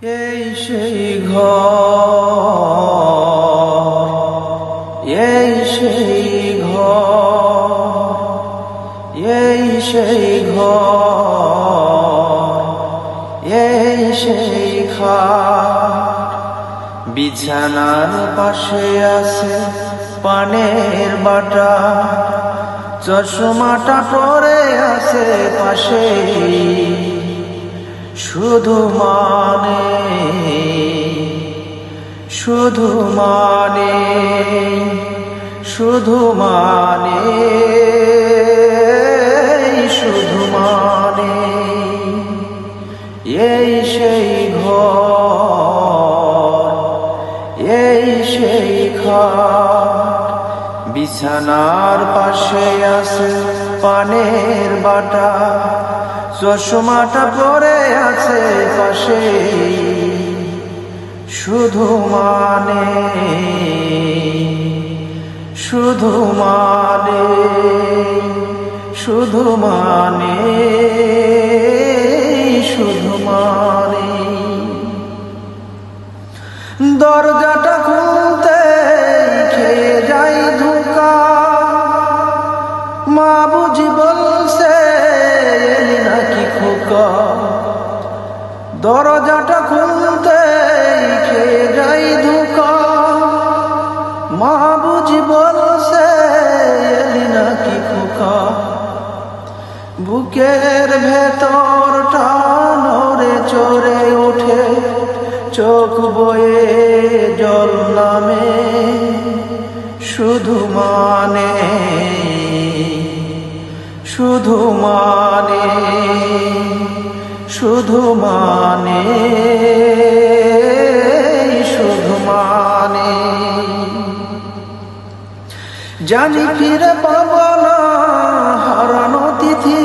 এই সেই ঘর, এই সেই ঘর, এই সেই ঘর, এই সেই বিছানার পাশে আছে পানের বাটা, চশমাটা পরে আছে পাশে শুধু মানে শুধু মানে শুধু মানে শুধু মানে। এই সেই ঘর, এই সেই খাট, বিছানার পাশে আছে পানের বাটা। চশমাটা পরে আছে পাশে শুধু মানে শুধু মানে শুধু মানে শুধু মানে। দরজাটা খুলতে খেয়ে যাই ধোকা? মা বুঝি বলছে নাকি খোকা? দরজাটা খুলতে খেয়ে যাই ধোকা? মা বুঝি বলছে, এলি নাকি খোকা? বুকের ভেতর টানরে চড়ে ওঠে, চোখ বয়ে জল নামে। শুধু মানে শুধু মানে শুধু মানে শুধু মানে। জানি ফিরে পাব না হারানো তিথি,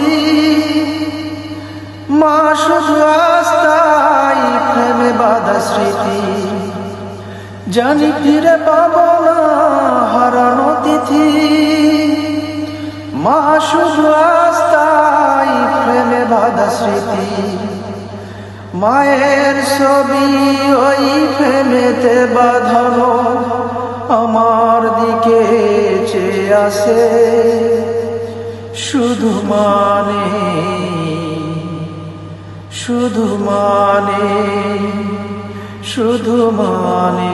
মা শুধু আস্তাই প্রেমে বাধা স্মৃতি। জানি ফিরে পাব না হারানো তিথি বাধা স্মৃতি। মায়ের ছবি ওই প্রেমেতে বাঁধানো আমার দিকে চেয়ে আসে শুধু মানে শুধু মানে শুধু মানে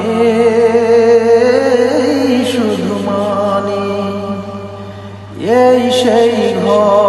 শুধু মানে। এই সেই ঘর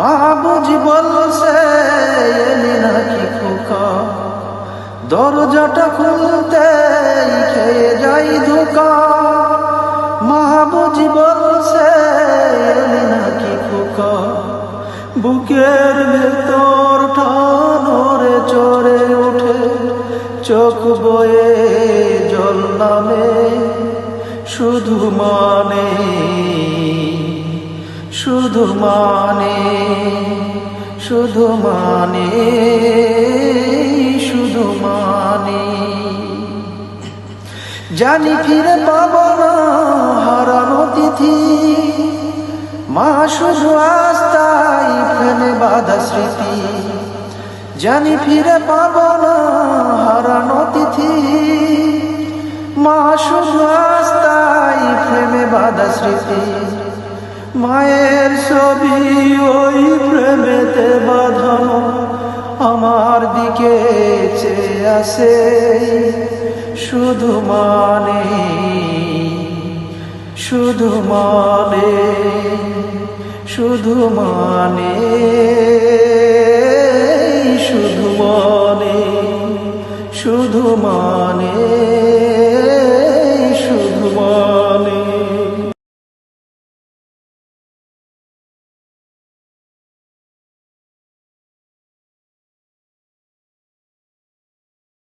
মা বুঝি বলছে এলি নাকি খোকা দরজাটা খুলতে খেয়ে যাই ধোকা মা বুঝি বলছে এলি নাকি খোকা বুকের ভেতর ঠানরে চড়ে ওঠে, চোখ বয়ে জল নামে, শুধু মানে শুধু মানে শুধু মানে শুধু মানে। জানি ফিরে পাব না হারানো তিথি, মা শুধু আস্তাই প্রেমে বাধা স্মৃতি। জানি ফিরে পাব না হারানো তিথি, মা শুধু আস্তাই প্রেমে বাধা স্মৃতি। মায়ের ছবি ওই প্রেমেতে বাঁধানো আমার দিকে চেয়ে আসে শুধু মানে শুধু মানে শুধু মানে শুধু মানে শুধু মানে।